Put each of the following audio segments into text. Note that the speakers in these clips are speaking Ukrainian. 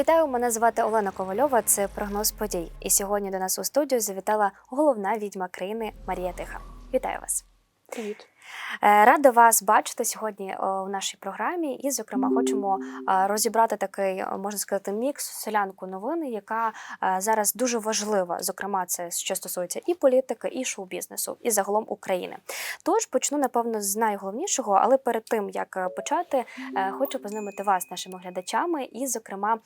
Вітаю, мене звати Олена Ковальова. Це прогноз подій. І сьогодні до нас у студію завітала головна відьма країни Марія Тиха. Вітаю вас. Привіт. Е, Рада вас бачити сьогодні о, в нашій програмі. І, зокрема, хочемо е, розібрати такий, е, можна сказати, мікс селянку новини, яка е, зараз дуже важлива. Зокрема, це що стосується і політики, і шоу-бізнесу, і загалом України. Тож почну напевно з найголовнішого, але перед тим як е, почати, е, хочу познайомити вас з нашими глядачами. І, зокрема,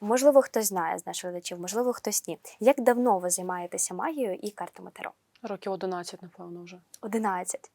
можливо, хтось знає з наших глядачів, можливо, хтось ні. Як давно ви займаєтеся магією і картами Таро? Років 11, напевно, вже. 11.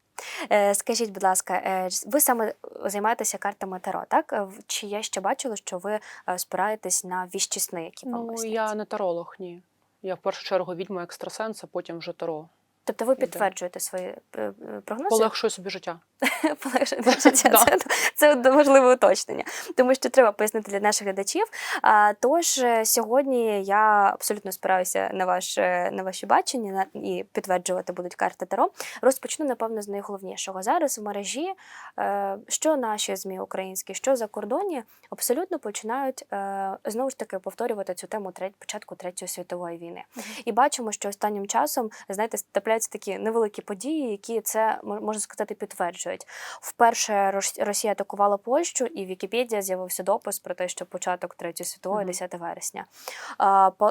Е, Скажіть, будь ласка, е, ви саме займаєтеся картами Таро, так? Е, Чи я ще бачила, що ви спираєтесь на віщі сни, які вам Ну, я не таролог, ні. Я в першу чергу відьма екстрасенс, а потім вже таро. Тобто ви підтверджуєте свої е, е, прогнози? Полегшую собі життя. Полегшуєте життя. Це, це важливе уточнення, тому що треба пояснити для наших глядачів. А, тож е, сьогодні я абсолютно спираюся на ваше на ваші бачення на, і підтверджувати будуть карти Таро. Розпочну, напевно, з найголовнішого. Зараз в мережі, е, що наші ЗМІ українські, що за кордоні, абсолютно починають е, знову ж таки повторювати цю тему треть, початку Третьої світової війни. І бачимо, що останнім часом, знаєте, трапляються такі невеликі події, які це мо- можна сказати підтверджують. Вперше Росія атакувала Польщу, і в Вікіпедія з'явився допис про те, що початок Третьої світової, 10 вересня.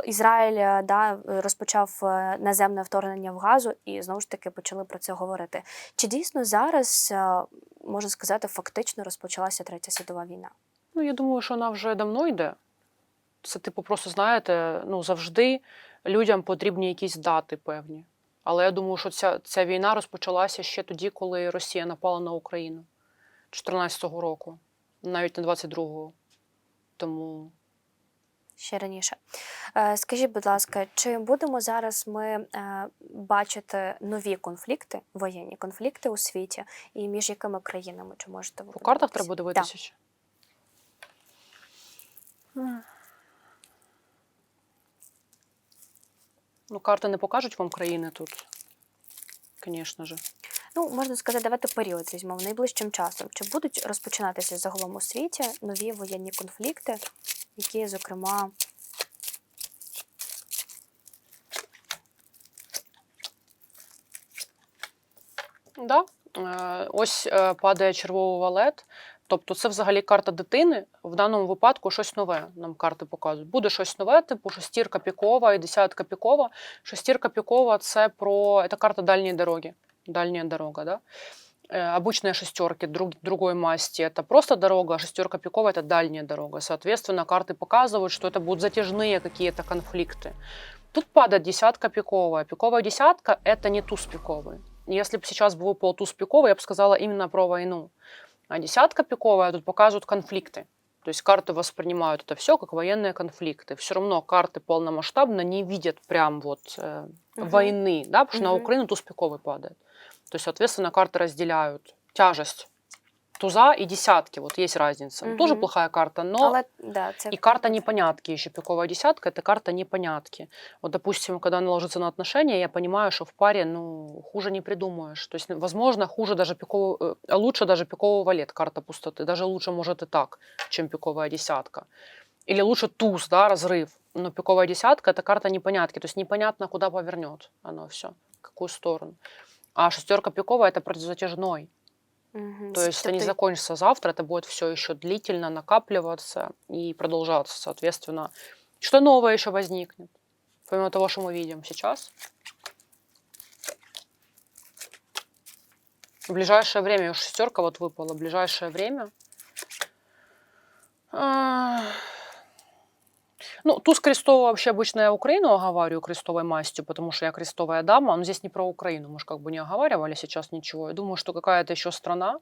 Ізраїль е, да, розпочав е, наземне вторгнення в газу, і знову ж таки почали про це говорити. Чи дійсно зараз е, можна сказати, фактично розпочалася Третя світова війна? Ну, я думаю, що вона вже давно йде. Це, типу, просто знаєте, ну завжди людям потрібні якісь дати певні. Але я думаю, що ця, ця війна розпочалася ще тоді, коли Росія напала на Україну 14-го року, навіть не 22-го. Тому ще раніше. Е, Скажіть, будь ласка, чи будемо зараз ми е, бачити нові конфлікти, воєнні конфлікти у світі, і між якими країнами? Чи можете ви по картах треба дивитися ще. Ну, карти не покажуть вам країни тут, звісно ж. Ну, можна сказати, давайте період візьмемо найближчим часом. Чи будуть розпочинатися загалом у світі нові воєнні конфлікти, які, зокрема, Да. Е, Ось е, падає червовий валет. Тобто це взагалі карта дитини. В даному випадку щось нове нам карти показують. Буде щось нове, типу шестірка пікова і десятка пікова. Шестірка пікова це про це карта дальньої дороги. Дальняя дорога, да? Э, Обычные шестерки друг, другой масти это просто дорога, а шестерка пикова это дальняя дорога. Соответственно, карты показывают, что это будут затяжные какие-то конфликты. Тут падает десятка пиковая. Пиковая десятка это не туз пиковый. Если бы сейчас бы выпал туз пиковый, я бы сказала именно про войну. А десятка пиковая тут показывают конфликты. То есть карты воспринимают это все как военные конфликты. Все равно карты полномасштабно не видят прям вот э, Мгм. войны, да, потому что на. Украину туз пиковый падает. То есть, соответственно, карты разделяют тяжесть туза и десятки. Вот есть разница. Ну, Тоже плохая карта, но але да, це и карта непонятки еще. Пиковая десятка – это карта непонятки. Вот, допустим, когда она ложится на отношения, я понимаю, что в паре, ну, хуже не придумаешь. То есть, возможно, хуже даже пиковый, э, а лучше даже пиковый валет, карта пустоты. Даже лучше, может, и так, чем пиковая десятка. Или лучше туз, да, разрыв. Но пиковая десятка – это карта непонятки. То есть, непонятно, куда повернет оно все, в какую сторону. А шестерка пиковая – это противозатяжной. Мгм. То есть это не Тобто закончится завтра, это будет все еще длительно накапливаться и продолжаться, соответственно. Что новое еще возникнет, помимо того, что мы видим сейчас. В ближайшее время, уж шестерка вот выпала, в ближайшее время. А, Ну, туз крестового вообще обычно я Украину оговариваю крестовой мастью, потому что я крестовая дама, но здесь не про Украину, мы же как бы не оговаривали сейчас ничего. Я думаю, что какая-то еще страна.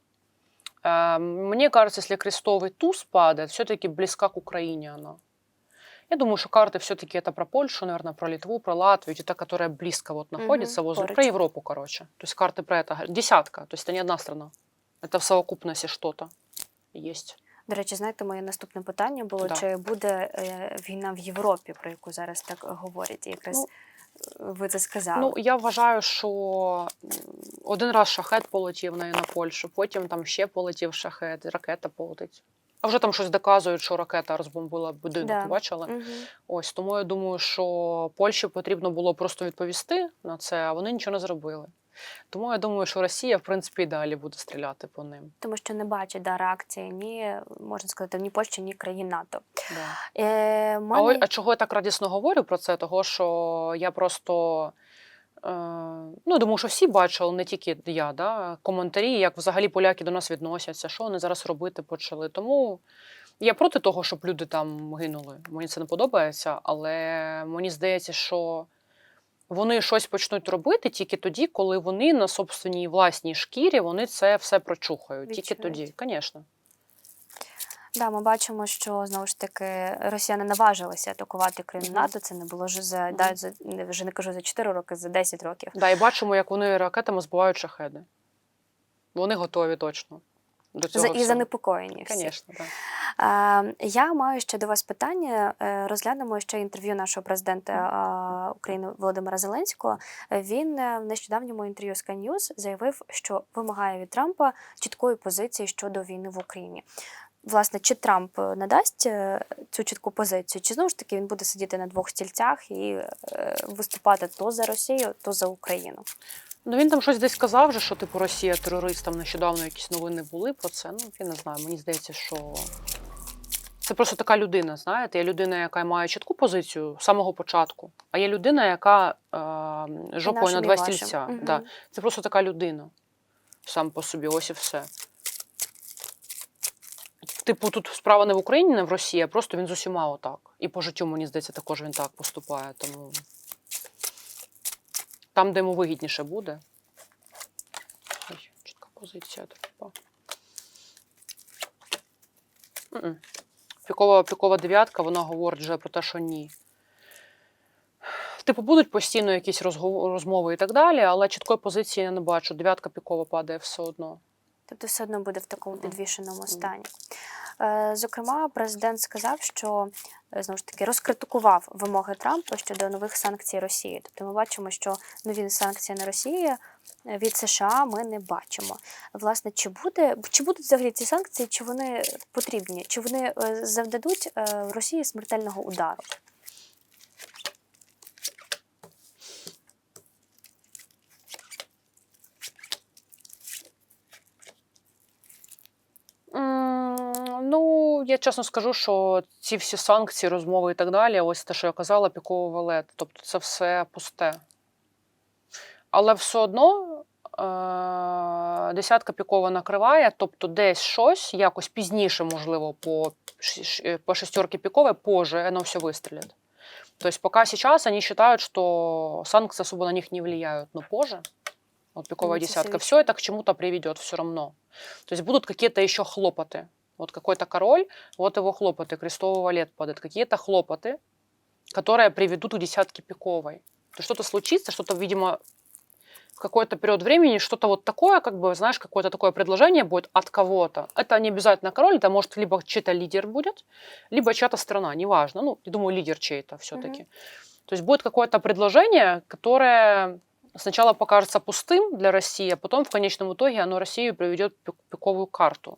Э, Мне кажется, если крестовый туз падает, все-таки близка к Украине она. Я думаю, что карты все-таки это про Польшу, наверное, про Литву, про Латвию, та, которая близко вот находится, возле, поруч. про Европу, короче. То есть карты про это. говорят. Десятка, то есть это не одна страна. Это в совокупности что-то есть. До речі, знаєте, моє наступне питання було: Да. чи буде е, війна в Європі, про яку зараз так говорять? І Якраз Ну, е, ви це сказали. Ну, я вважаю, що один раз шахет полетів на, на Польщу, потім там ще полетів шахет, ракета полетить. А вже там щось доказують, що ракета розбомбила будинок. Да. Бачила? Мгм. Ось тому я думаю, що Польщі потрібно було просто відповісти на це, а вони нічого не зробили. Тому я думаю, що Росія, в принципі, і далі буде стріляти по ним. Тому що не бачить да, реакції ні, можна сказати, ні Польщі, ні країн НАТО. Да. Е, А, ой, а чого я так радісно говорю про це? Того, що я просто. Е, ну, думаю, що всі бачили, не тільки я, да, коментарі, як взагалі поляки до нас відносяться, що вони зараз робити почали. Тому я проти того, щоб люди там гинули. Мені це не подобається, але мені здається, що вони щось почнуть робити тільки тоді, коли вони на собственній власній шкірі вони це все прочухають. Тільки тоді, звісно. Да, ми бачимо, що знову ж таки росіяни наважилися атакувати Мгм. НАТО. Це не було вже за, да, за вже не кажу за 4 роки, за 10 років. Да, і бачимо, як вони ракетами збивають шахеди. Вони готові точно. До цього і занепокоєні всі. Так. Е, я маю ще до вас питання. Е, Розглянемо ще інтерв'ю нашого президента України Володимира Зеленського. Він е, в нещодавньому інтерв'ю Sky News заявив, що вимагає від Трампа чіткої позиції щодо війни в Україні. Власне, чи Трамп е, надасть цю чітку позицію, чи знову ж таки він буде сидіти на двох стільцях і виступати то за Росію, то за Україну? Ну він там щось десь казав, же, що типу Росія терорист, там нещодавно якісь новини були про це. Ну, я не знаю. Мені здається, що це просто така людина, знаєте, є людина, яка має чітку позицію з самого початку, а є людина, яка е, жопою на два стільця. Мгм. Да. Це просто така людина сам по собі, ось і все. Типу, тут справа не в Україні, не в Росії, а просто він з усіма отак. І по життю, мені здається, також він так поступає. Тому там, де йому вигідніше буде. Ой, чітка позиція треба. Пікова, пікова дев'ятка, вона говорить вже про те, що ні. Типу, будуть постійно якісь розгов- розмови і так далі, але чіткої позиції я не бачу. Дев'ятка пікова падає все одно. Тобто все одно буде в такому підвішеному стані. Е, Зокрема, президент сказав, що е, знову ж таки розкритикував вимоги Трампа щодо нових санкцій Росії. Тобто ми бачимо, що нові санкції на Росію е, від США ми не бачимо. Власне, чи буде чи будуть взагалі ці санкції, чи вони потрібні, чи вони завдадуть Росії смертельного удару? М, Ну, я чесно скажу, що ці всі санкції, розмови і так далі, ось те, що я казала, піковий валет. Тобто це все пусте. Але все одно е- десятка пікова накриває, тобто десь щось, якось пізніше, можливо, по, ш- ш- по шестерке пиковой позже оно все выстрелит. То есть пока сейчас они считают, что санкции особо на них не влияют, но позже, вот пиковая Ну, это десятка, всё все это к чему-то приведет все равно. То есть будут какие-то еще хлопоты. Вот какой-то король, вот его хлопоты, крестовый валет падает, какие-то хлопоты, которые приведут к десятке пиковой. То что-то случится, что-то, видимо, в какой-то период времени, что-то вот такое, как бы, знаешь, какое-то такое предложение будет от кого-то. Это не обязательно король, это может либо чей-то лидер будет, либо чья-то страна, неважно. Ну, я думаю, лидер чей-то все-таки. То есть будет какое-то предложение, которое сначала покажется пустым для России, а потом в конечном итоге оно Россию приведет пик- пиковую карту.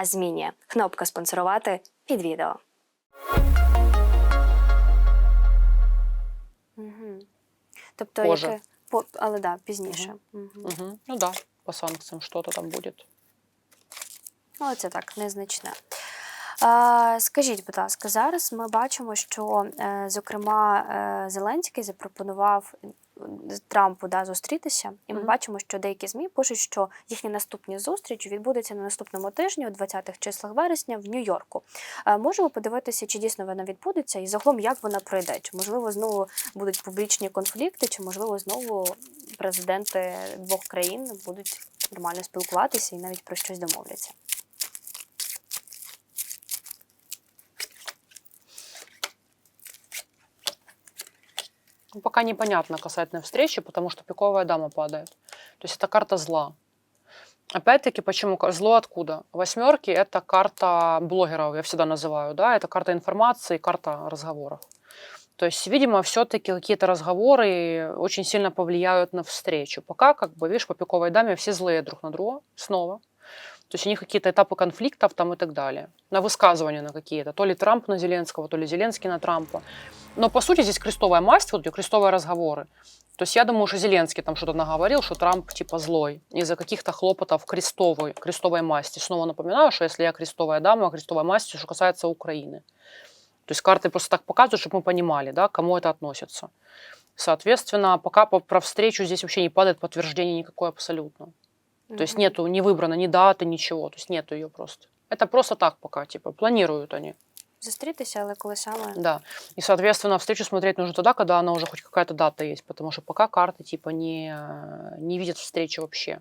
а змінює. Кнопка спонсорувати під відео. Угу. Тобто, яке по але да, пізніше. Угу. Мгм. Ну да, по санкциям что-то там будет. Ну, це так, незначне. А, скажіть, будь ласка, зараз ми бачимо, що, е, зокрема, е, Зеленський запропонував Трампу да, зустрітися, і ми Мгм. бачимо, що деякі ЗМІ пишуть, що їхня наступні зустріч відбудеться на наступному тижні, у 20-х числах вересня, в Нью-Йорку. Е, Можемо подивитися, чи дійсно вона відбудеться, і загалом як вона пройде. Чи можливо знову будуть публічні конфлікти, чи можливо знову президенти двох країн будуть нормально спілкуватися і навіть про щось домовляться. пока непонятно касательно встречи, потому что пиковая дама падает. То есть это карта зла. Опять-таки, почему ка- зло откуда? Восьмерки это карта блогеров, я всегда называю, да, это карта информации, карта разговоров. То есть, видимо, все-таки какие-то разговоры очень сильно повлияют на встречу. Пока, как бы, видишь, по пиковой даме все злые друг на друга снова. То есть у них какие-то этапы конфликтов там и так далее. На высказывания на какие-то. То ли Трамп на Зеленского, то ли Зеленский на Трампа. Но по сути здесь крестовая масть, вот эти крестовые разговоры. То есть я думаю, что Зеленский там что-то наговорил, что Трамп типа злой из-за каких-то хлопотов крестовой, крестовой масти. Снова напоминаю, что если я крестовая дама, крестовая масть, что касается Украины. То есть карты просто так показывают, чтобы мы понимали, да, кому это относится. Соответственно, пока по- про встречу здесь вообще не падает подтверждение никакое абсолютно. То есть Мгм. нету, не выбрано ни даты, ничего. То есть нету ее просто. Это просто так пока, типа, планируют они. Зустрітися, але коли саме Да. И, соответственно, встречу смотреть нужно тогда, когда она уже хоть какая-то дата есть, потому что пока карты, типа, не, не видят встречи вообще.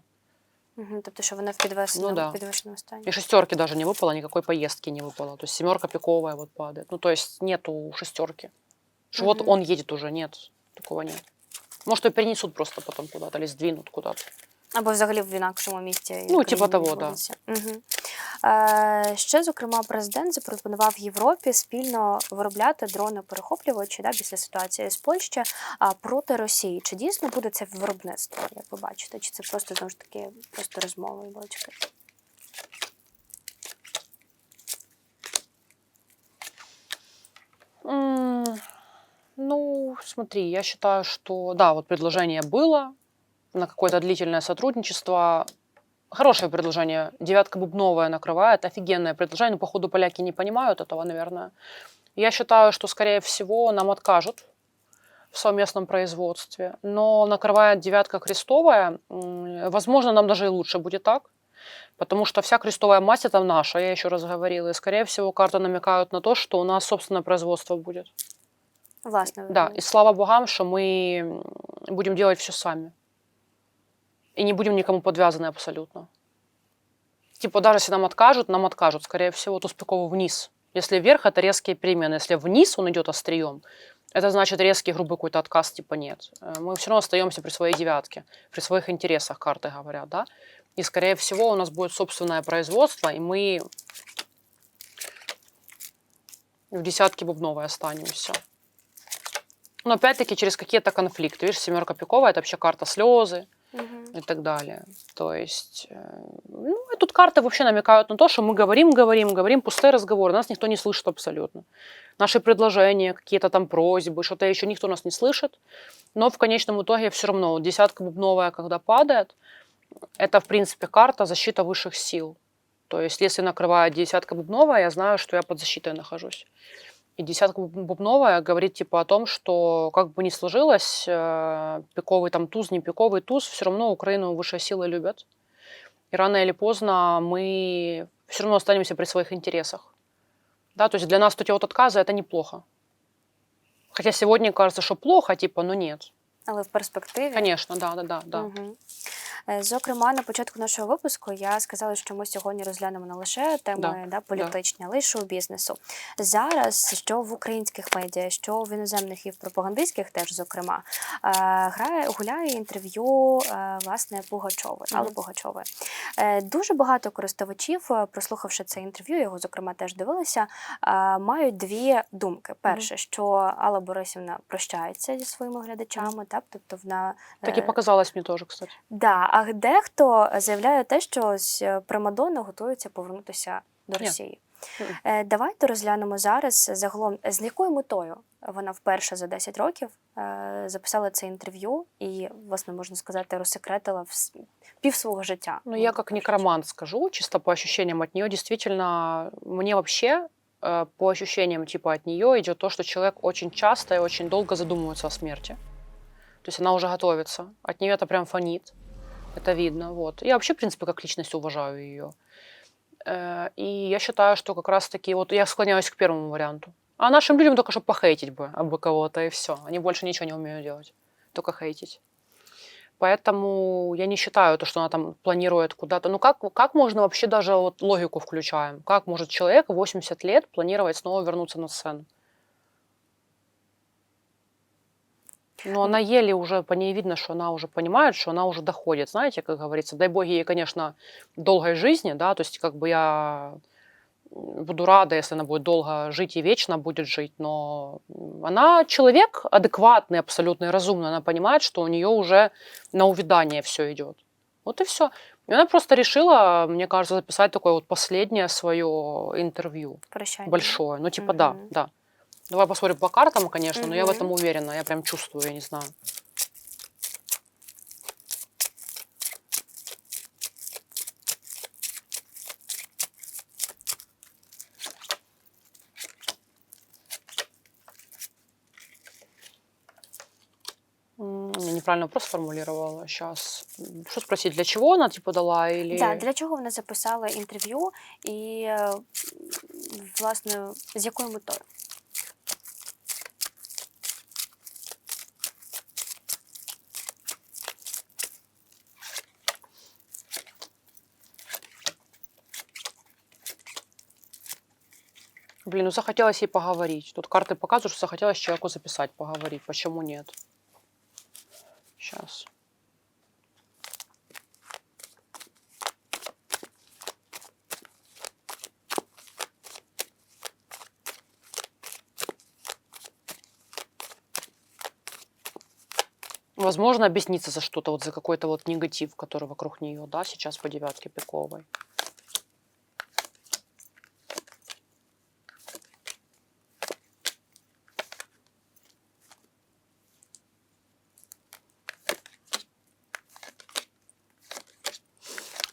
Мгм, тобто, що вона в підвешеному, Ну да. підвешеному стані. И шестерки даже не выпало, никакой поездки не выпало. То есть семерка пиковая вот падает. Ну, то есть нету шестерки. Что вот Мгм. он едет уже, нет, такого нет. Может, ее перенесут просто потом куда-то или сдвинут куда-то. Або взагалі в інакшому місці. Ну, типа того, да. знаходиться. Мгм. Е, ще, зокрема, президент запропонував Європі спільно виробляти дрони-перехоплювачі да, після ситуації з Польщі а, проти Росії. Чи дійсно буде це виробництво, як ви бачите? Чи це просто знову ж таки просто розмови і балачки? Ну, смотри, я считаю, что да, вот предложение было на какое-то длительное сотрудничество. Хорошее предложение. Девятка бубновая накрывает. Офигенное предложение. Но, походу, поляки не понимают этого, наверное. Я считаю, что, скорее всего, нам откажут в совместном производстве. Но накрывает девятка крестовая. Возможно, нам даже и лучше будет так. Потому что вся крестовая масть это наша, я еще раз говорила. И, скорее всего, карты намекают на то, что у нас собственное производство будет. Власне, Да, и слава богам, что мы будем делать все сами. И не будем никому подвязаны абсолютно. Типа, даже если нам откажут, нам откажут, скорее всего, туз пиковый вниз. Если вверх, это резкие перемены. Если вниз он идет острием, это значит резкий, грубый какой-то отказ, типа нет. Э, Мы все равно остаемся при своей девятке, при своих интересах, карты говорят, да. И, скорее всего, у нас будет собственное производство, и мы в десятке бубновой останемся. Но опять-таки через какие-то конфликты. Видишь, семерка пиковая это вообще карта слезы И так далее. То есть, э, ну, и тут карты вообще намекают на то, что мы говорим, говорим, говорим, пустые разговоры, нас никто не слышит абсолютно. Наши предложения, какие-то там просьбы, что-то еще никто нас не слышит. Но в конечном итоге все равно десятка бубновая, когда падает, это, в принципе, карта защита высших сил. То есть, если накрывает десятка бубновая, я знаю, что я под защитой нахожусь. И десятка буб- бубновая говорит типа о том, что как бы ни сложилось, э, пиковый там туз, не пиковый туз, все равно Украину высшие силы любят. И рано или поздно мы все равно останемся при своих интересах. Да, то есть для нас вот эти вот отказы это неплохо. Хотя сегодня кажется, что плохо, типа, но нет. Але в перспективі. Конечно, да, да, да, да. Мгм. Е, Зокрема, на початку нашого випуску я сказала, що ми сьогодні розглянемо не лише теми Да, да, політичні, але й шоу-бізнесу. Зараз, що в українських медіа, що в іноземних і в пропагандистських теж, зокрема, е, грає, гуляє інтерв'ю е, власне Пугачової, Алли. Е, Дуже багато користувачів, прослухавши це інтерв'ю, його, зокрема, теж дивилися, мають дві думки. Перше, що Алла Борисівна прощається зі своїми глядачами, так, тобто вона Так и е, показалось мне тоже, кстати. Да, а дехто заявляє те, що ось е, Примадонна готується повернутися до Ні. Росії. Мгм. Е, Давайте розглянемо зараз загалом, з якою метою вона вперше за 10 років е, записала це інтерв'ю і, власне, можна сказати, розсекретила вс- пів свого життя. Ну, я как некромант скажу, чисто по ощущениям от нее, действительно, мне вообще э, по ощущениям типа от нее идет то, что человек очень часто и очень долго задумывается о смерти. То есть она уже готовится. От нее это прям фонит. Это видно. Вот. Я вообще, в принципе, как личность уважаю ее. Э, И я считаю, что как раз-таки вот я склоняюсь к первому варианту. А нашим людям только что похейтить бы об кого-то и все. Они больше ничего не умеют делать. Только хейтить. Поэтому я не считаю то, что она там планирует куда-то. Ну как, как можно вообще даже вот логику включаем? Как может человек в 80 лет планировать снова вернуться на сцену? Но она еле уже, по ней видно, что она уже понимает, что она уже доходит. Знаете, как говорится, дай боги ей, конечно, долгой жизни, да, то есть как бы я буду рада, если она будет долго жить и вечно будет жить, но она человек адекватный, абсолютно и разумный, она понимает, что у нее уже на увядание все идет. Вот и все. И она просто решила, мне кажется, записать такое вот последнее свое интервью Прощання. большое. Ну, типа, да, Мгм. да. Давай посмотрим по картам, конечно, но я в этом уверена. Я прям чувствую, я не знаю. Я неправильно вопрос сформулировала. Сейчас. Что спросить, для чего она типа дала? Или... Да, для чого вона записала інтерв'ю і, м, власне, з якою метою? Блин, ну захотелось ей поговорить. Тут карты показывают, что захотелось человеку записать, поговорить. Почему нет? Сейчас. Возможно, объясниться за что-то, вот за какой-то вот негатив, который вокруг нее, да, сейчас по девятке пиковой.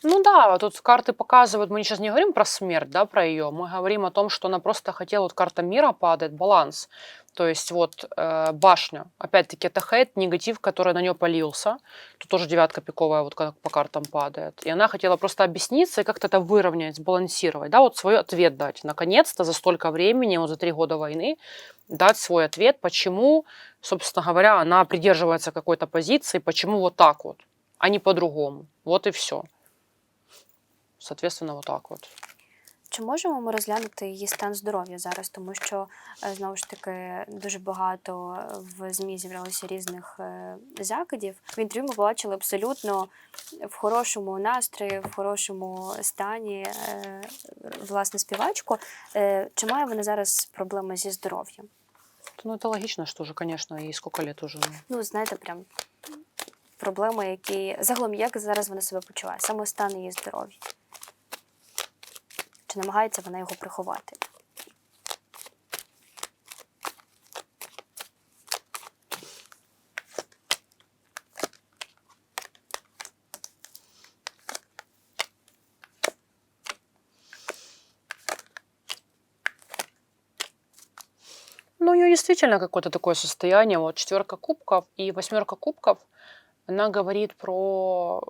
Ну да, тут карты показывают, мы сейчас не говорим про смерть, да, про ее, мы говорим о том, что она просто хотела, вот карта мира падает, баланс. То есть вот э, башня, опять-таки это хейт, негатив, который на нее полился. Тут тоже девятка пиковая вот как по картам падает. И она хотела просто объясниться и как-то это выровнять, сбалансировать, да, вот свой ответ дать. Наконец-то за столько времени, вот за три года войны, дать свой ответ, почему, собственно говоря, она придерживается какой-то позиции, почему вот так вот, а не по-другому. Вот и все. Соответственно, вот так вот. Чи можемо ми розглянути її стан здоров'я зараз? Тому що е, знову ж таки дуже багато в ЗМІ з'являлося різних е, закидів. В інтерв'ю ми побачили абсолютно в хорошому настрої, в хорошому стані е, власне співачку. Е, Чи має вона зараз проблеми зі здоров'ям? Ну, это логично, что же, конечно, ей сколько лет уже. Ну, знаєте, прям проблеми, які загалом як зараз вона себе почуває, саме стан її здоров'я. Чи намагається вона його приховати? Ну, у действительно какое-то такое состояние. Вот четверка кубков и восьмерка кубков, она говорит про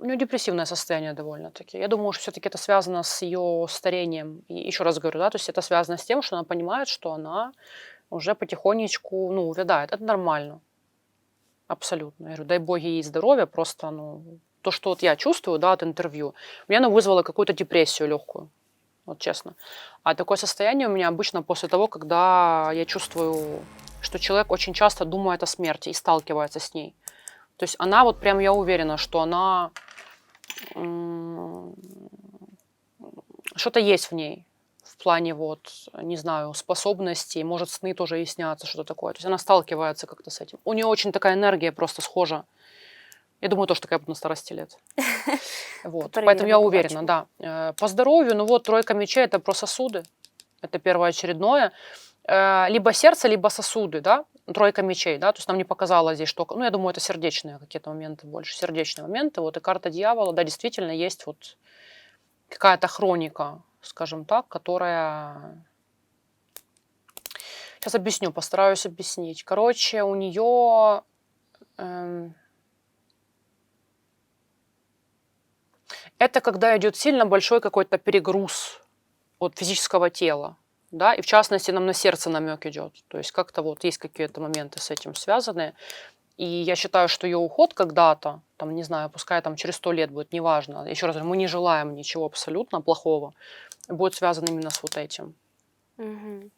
ну, депрессивное состояние довольно-таки. Я думаю, что все-таки это связано с ее старением. И еще раз говорю, да, то есть это связано с тем, что она понимает, что она уже потихонечку, ну, увядает. Это нормально. Абсолютно. Я говорю, дай боги ей здоровья, просто, ну, то, что вот я чувствую, да, от интервью, у меня оно вызвало какую-то депрессию легкую, вот честно. А такое состояние у меня обычно после того, когда я чувствую, что человек очень часто думает о смерти и сталкивается с ней. То есть она вот прям, я уверена, что она... Что-то есть в ней в плане вот, не знаю, способностей, может, сны тоже ей снятся, что-то такое. То есть она сталкивается как-то с этим. У нее очень такая энергия просто схожа. Я думаю, тоже такая будет на старости лет. Вот. Поэтому я уверена, да. Э, По здоровью, ну вот, тройка мечей – это про сосуды. Это первоочередное. Э, Либо сердце, либо сосуды, да. Тройка мечей, да. То есть нам не показала здесь, что... Ну, я думаю, это сердечные какие-то моменты больше. Сердечные моменты. Вот и карта дьявола, да, действительно есть вот какая-то хроника, скажем так, которая... Сейчас объясню, постараюсь объяснить. Короче, у нее... Это когда идет сильно большой какой-то перегруз от физического тела. Да, и в частности нам на сердце намек идет. То есть как-то вот есть какие-то моменты с этим связанные. И я считаю, что ее уход когда-то, там, не знаю, пускай там через сто лет будет, неважно. Еще раз говорю, мы не желаем ничего абсолютно плохого. Будет связан именно с вот этим. Угу.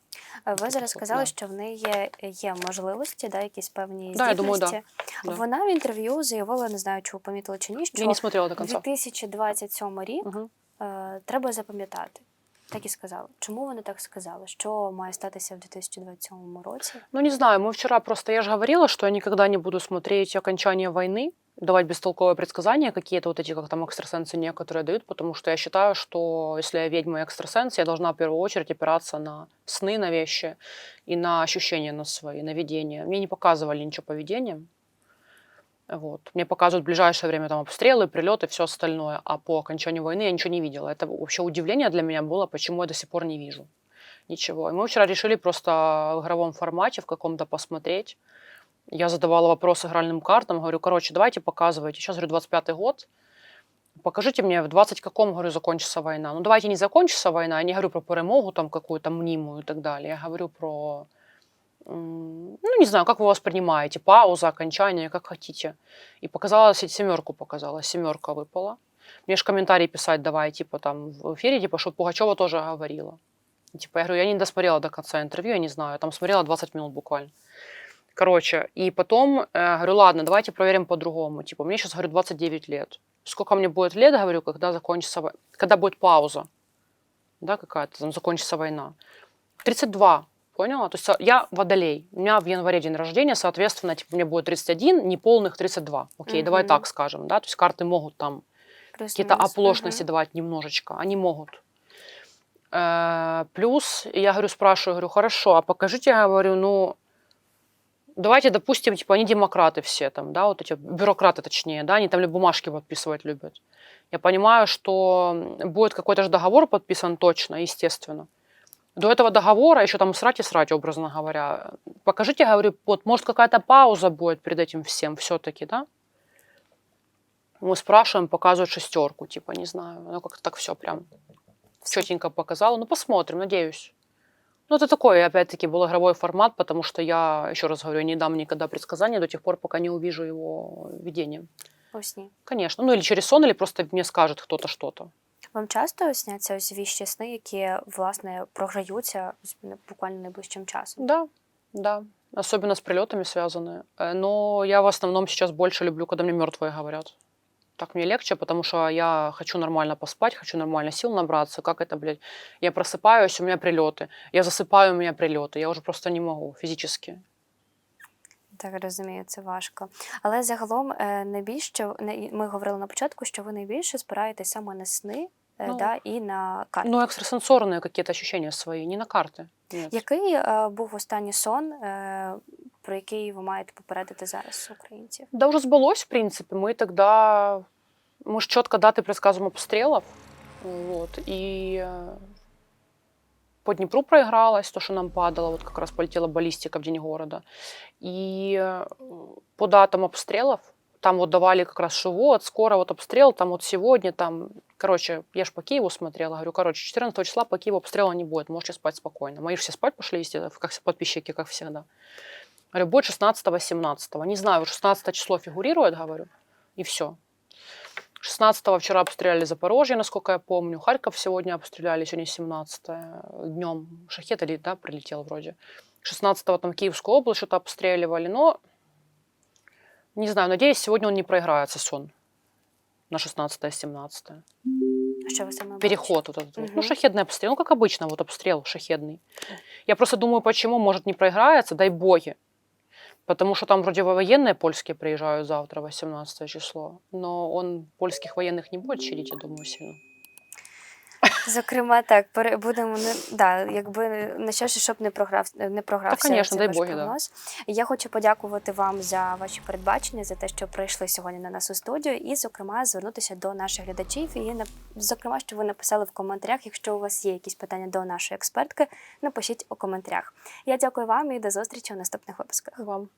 Ви зараз Тобто, сказали, да. що в неї є, є можливості, да, якісь певні Да, я думаю, да. здібності. Да. Вона в інтерв'ю заявила, не знаю, чи ви помітили чи ні, що Я не смотрела до конца. 2027 рік Мгм. е, треба запам'ятати. Так і сказали. Чому вони так сказали? Що має статися в 2027 році? Ну, не знаю, мы вчера просто, я же говорила, что я никогда не буду смотреть окончание войны, давать бестолковые предсказания какие-то вот эти, как там экстрасенсы некоторые дают, потому что я считаю, что если я ведьма и экстрасенс, я должна в первую очередь опираться на сны, на вещи и на ощущения на свои, на видения. Мне не показывали ничего по видениям. Вот. Мне показывают в ближайшее время там обстрелы, прилеты, все остальное. А по окончанию войны я ничего не видела. Это вообще удивление для меня было, почему я до сих пор не вижу ничего. И мы вчера решили просто в игровом формате в каком-то посмотреть. Я задавала вопрос игральным картам, говорю, короче, давайте показывайте. Сейчас, говорю, 25-й год. Покажите мне, в 20 каком, говорю, закончится война. Ну, давайте не закончится война, я не говорю про перемогу там какую-то мнимую и так далее. Я говорю про, м, ну, не знаю, как вы воспринимаете, пауза, окончание, как хотите. И показала, се- семерку показала, семерка выпала. Мне же комментарии писать давай, типа там в эфире, типа, что Пугачева тоже говорила. Типа, я говорю, я не досмотрела до конца интервью, я не знаю, я там смотрела 20 минут буквально. Короче, и потом э, говорю, ладно, давайте проверим по-другому. Типа, мне сейчас, говорю, 29 лет. Сколько мне будет лет, говорю, когда закончится, когда будет пауза, да, какая-то, там закончится война. 32, поняла? То есть я водолей, у меня в январе день рождения, соответственно, типа, мне будет 31, неполных 32. Окей, давай Мгм. так скажем, да, то есть карты могут там какие-то оплошности Мгм. давать немножечко, они могут. Э, Плюс я говорю, спрашиваю, говорю, хорошо, а покажите, я говорю, ну, давайте допустим, типа, они демократы все там, да, вот эти бюрократы точнее, да, они там ли бумажки подписывать любят. Я понимаю, что будет какой-то же договор подписан точно, естественно. До этого договора еще там срать и срать, образно говоря. Покажите, говорю, вот, может, какая-то пауза будет перед этим всем все-таки, да? Мы спрашиваем, показывают шестерку, типа, не знаю, ну как-то так все прям четенько показала. Ну, посмотрим, надеюсь. Ну, это такой, опять-таки, был игровой формат, потому что я, еще раз говорю, не дам никогда предсказания до тех пор, пока не увижу его видением. Ось ні. Конечно. Ну, или через сон, или просто мне скажет кто-то что-то. Вам часто сняться ось віщі сни, які власне програються ось буквально найближчим часом? Да, да. Особенно с прилетами связаны. Э, Но я в основном сейчас больше люблю, когда мне мертвые говорят. Так мне легче, потому что я хочу нормально поспать, хочу нормально сил набраться. Как это, блядь? Я просыпаюсь, у меня прилеты. Я засыпаю, у меня прилеты. Я уже просто не могу физически. Так розумію, це важко. Але загалом е, найбільше не- ми говорили на початку, що ви найбільше спираєтесь саме на сни е, Ну, да, і на карти. Ну, экстрасенсорные какие-то ощущения свои, не на карты. Нет. Який е, був останній сон, е, про який ви маєте попередити зараз українців? Да уже сбылось, в принципе. Мы тогда... Мы же четко даты предсказываем обстрелов. Вот. И э, по Днепру проигралось, то, что нам падало. Вот как раз полетела баллистика в день города. И э, по датам обстрелов Там вот давали как раз, что вот, скоро вот обстрел, там вот сегодня, там, короче, я ж по Киеву смотрела, говорю, короче, 14 числа по Киеву обстрела не будет, можете спать спокойно. Мои же все спать пошли, естественно, как все подписчики, как всегда. Говорю, будет 16-17. Не знаю, вот 16 число фигурирует, говорю, и все. 16 вчера обстреляли Запорожье, насколько я помню. Харьков сегодня обстреляли, сегодня 17 днем. Шахет или, да, прилетел вроде. 16 там Киевскую область что-то обстреливали, но не знаю, надеюсь, сегодня он не проиграется, сон на 16-17. Що ви саме бачите? Переход вот этот. вот. Ну, шахедный обстрел. Ну, как обычно, вот обстрел шахедный. Я просто думаю, почему, может, не проиграется, дай боги. Потому что там вроде военные польские приезжают завтра, 18 число. Но он польских военных не будет щадить, я думаю, сильно. Зокрема, так, пере- будемо не да, якби на щастя, щоб не програв не програвся. конечно, дай боги, да. Я хочу подякувати вам за ваші передбачення, за те, що прийшли сьогодні на нас у студію, і, зокрема, звернутися до наших глядачів. І на- зокрема, що ви написали в коментарях. Якщо у вас є якісь питання до нашої експертки, напишіть у коментарях. Я дякую вам і до зустрічі у наступних випусках. Вам.